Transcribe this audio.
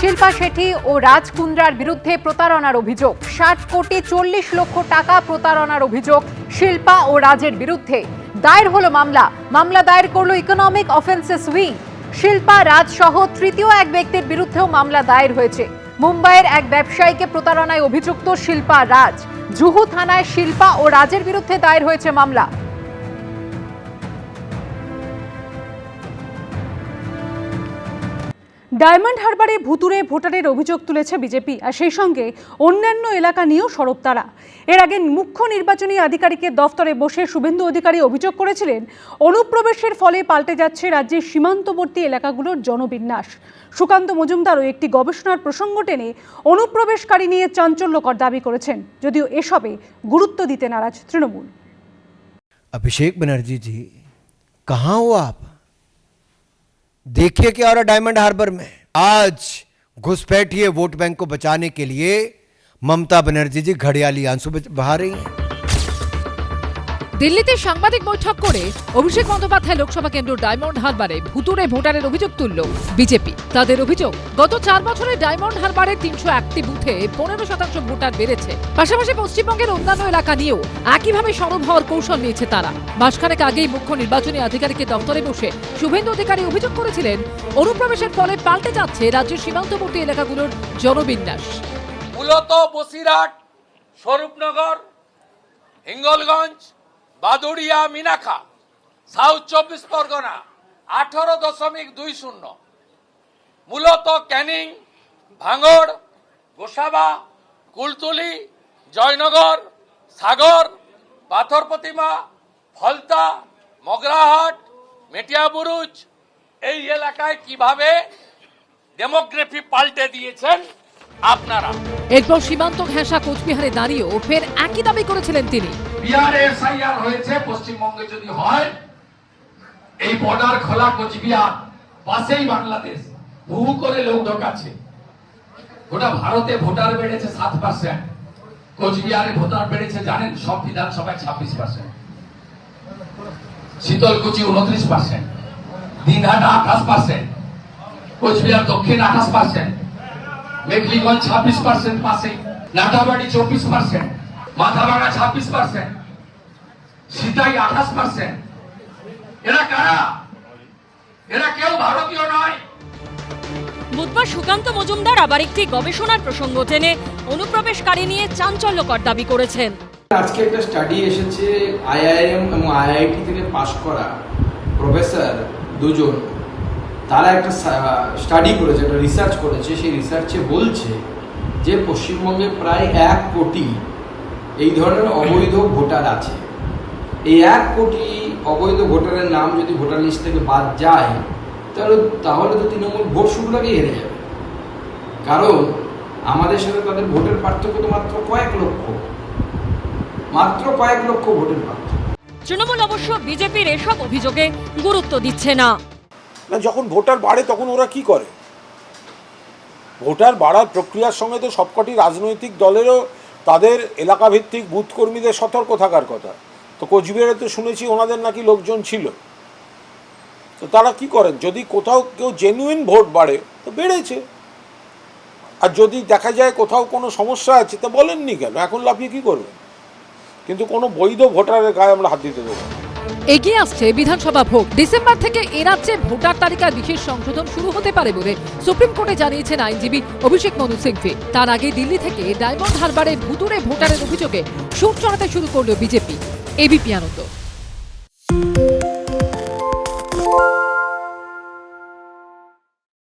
শিল্পা শেঠি ও রাজ কুন্দ্রার বিরুদ্ধে প্রতারণার অভিযোগ। ষাট কোটি চল্লিশ লক্ষ টাকা প্রতারণার অভিযোগ শিল্পা ও রাজের বিরুদ্ধে। দায়ের হলো মামলা। মামলা দায়ের করল economic offences wing Shilpa, Raj সহ তৃতীয় এক ব্যক্তির বিরুদ্ধেও মামলা দায়ের হয়েছে। মুম্বাইয়ের এক ব্যবসায়ীকে প্রতারণায় অভিযুক্ত শিল্পা, রাজ। জুহু থানায় শিল্পা ও রাজের বিরুদ্ধে দায়ের হয়েছে মামলা। ডায়মন্ড হারবারে ভুতুরে ভোটারের অভিযোগ তুলেছে বিজেপি, আর সেই সঙ্গে অন্যান্য এলাকা নিয়েও সরব তারা। এর আগে মুখ্য নির্বাচনী আধিকারিকের দফতরে বসে শুভেন্দু অধিকারী অভিযোগ করেছিলেন, অনুপ্রবেশের ফলে পাল্টে যাচ্ছে রাজ্যের সীমান্তবর্তী এলাকাগুলোর জনবিন্যাস। সুকান্ত মজুমদারও একটি গবেষণার প্রসঙ্গ টেনে অনুপ্রবেশকারী নিয়ে চাঞ্চল্যকর দাবি করেছেন, যদিও এসবে গুরুত্ব দিতে নারাজ তৃণমূল। অভিষেক ব্যানার্জি জি কাহা ও আপ? देखिए क्या हो रहा डायमंड हार्बर में। आज घुसपैठिए वोट बैंक को बचाने के लिए ममता बनर्जी जी घड़ियाली आँसू बहा रही हैं। দিল্লিতে সাংবাদিক বৈঠক করে অভিষেক বন্দ্যোপাধ্যায় লোকসভা কেন্দ্র ডায়মন্ড হারবারে ভুতুরে ভোটারের অভিযোগ তুলল বিজেপি। তাদের অভিযোগ, গত চার বছরে ডায়মন্ড হারবারে তিনশো একটি বুথে পনেরো শতাংশ ভোটার বেড়েছে। পাশাপাশি পশ্চিমবঙ্গের অন্যান্য এলাকা নিয়েও একইভাবে সরব হওয়ার কৌশল নিয়েছে তারা। মাসখানেক আগেই মুখ্য নির্বাচনী আধিকারিকের দপ্তরে বসে শুভেন্দু অধিকারী অভিযোগ করেছিলেন, অনুপ্রবেশের ফলে পাল্টে যাচ্ছে রাজ্যের সীমান্তবর্তী এলাকাগুলোর জনবিন্যাস। মূলত বসিরহাট, স্বরূপনগর, হিঙ্গলগঞ্জ বাদুড়িয়া মিনাখা, সাউথ চব্বিশ পরগনা, আঠারো দশমিক দুই শূন্য। মূলত ক্যানিং, ভাঙড়, গোসাবা, কুলতুলি, জয়নগর, সাগর, পাথর প্রতিমা ফলতা মগরাহাট মেটিয়াবুরুজ এই এলাকায় কীভাবে ডেমোগ্রাফি পাল্টে দিয়েছেন আপনারা। এরপর সীমান্ত ঘেঁষা কোচবিহারে দাঁড়িয়েও ফের একই দাবি করেছিলেন তিনি। বিহারে এসআইআর হয়েছে পশ্চিমবঙ্গে যদি হয় এই বর্ডার খোলা কোচবিহার পাশেই বাংলাদেশ। বহু করে লোক ঢোকাচ্ছে। গোটা ভারতে ভোটার বেড়েছে সাত পার্সেন্ট কোচবিহারে ভোটার বেড়েছে জানেন সব বিধানসভায় ছাব্বিশ পার্সেন্ট শীতলকুচি উনত্রিশ পার্সেন্ট দিনহাটা আঠাশ পার্সেন্ট কোচবিহার দক্ষিণ আঠাশ পার্সেন্ট মেঘলিগঞ্জ ছাব্বিশ পার্সেন্ট পাশে নাটাবাড়ি চব্বিশ পার্সেন্ট মাথাভাঙা ছাব্বিশ পার্সেন্ট সিতাই আঠাশ পার্সেন্ট এরা কারা? এরা কেউ ভারতীয় নয়। বুধবার সুকান্ত মজুমদার আবার একটি গবেষণার প্রসঙ্গ টেনে অনুপ্রবেশকারী নিয়ে চাঞ্চল্যকর দাবি করেছেন। আজকে একটা স্টাডি এসেছে আইআইএম এবং আইআইটি থেকে পাশ করা প্রফেসর দুজন। তারা একটা স্টাডি করেছে, একটা রিসার্চ করেছে, সেই রিসার্চে বলছে যে পশ্চিমবঙ্গে প্রায় এক কোটি এই ধরনের অবৈধ ভোটার আছে। এই এক কোটি অবৈধ ভোটারের নাম যদি ভোটার লিস্ট থেকে বাদ যায়, তাহলে তাহলে তো তৃণমূল ভোট শুরুর হেরে যাবে। কারণ আমাদের সাথে তাদের ভোটের পার্থক্য তো মাত্র কয়েক লক্ষ। মাত্র কয়েক লক্ষ ভোটের পার্থক্য। তৃণমূল অবশ্য বিজেপির এসব অভিযোগে গুরুত্ব দিচ্ছে না। না, যখন ভোটার বাড়ে, তখন ওরা কি করে? ভোটার বাড়ার প্রক্রিয়ার সঙ্গে তো সবকটি রাজনৈতিক দলেরও তাদের এলাকাভিত্তিক বুথ কর্মীদের সতর্ক থাকার কথা। তো কোচবিহারে তো শুনেছি ওনাদের নাকি লোকজন ছিল। তো তারা কি করেন? যদি কোথাও কেউ জেনুইন ভোট বাড়ে, তো বেড়েছে। আর যদি দেখা যায় কোথাও কোনো সমস্যা আছে, তা বলেননি কেন? এখন লাফিয়ে কি করবেন? কিন্তু কোনো বৈধ ভোটারের গায়ে আমরা হাত দিতে দেবো না। এগিয়ে আসছে বিধানসভা ভোট। ডিসেম্বর থেকে এ রাজ্যে ভোটার তালিকার বিশেষ সংশোধন শুরু হতে পারে বলে সুপ্রিম কোর্টে জানিয়েছেন আইনজীবী অভিষেক মনু সিংভি। তার আগে দিল্লি থেকে ডায়মন্ড হারবারের ভুতুরে ভোটারের অভিযোগে সুর চড়াতে শুরু করল বিজেপি। এবিপি আনন্দ।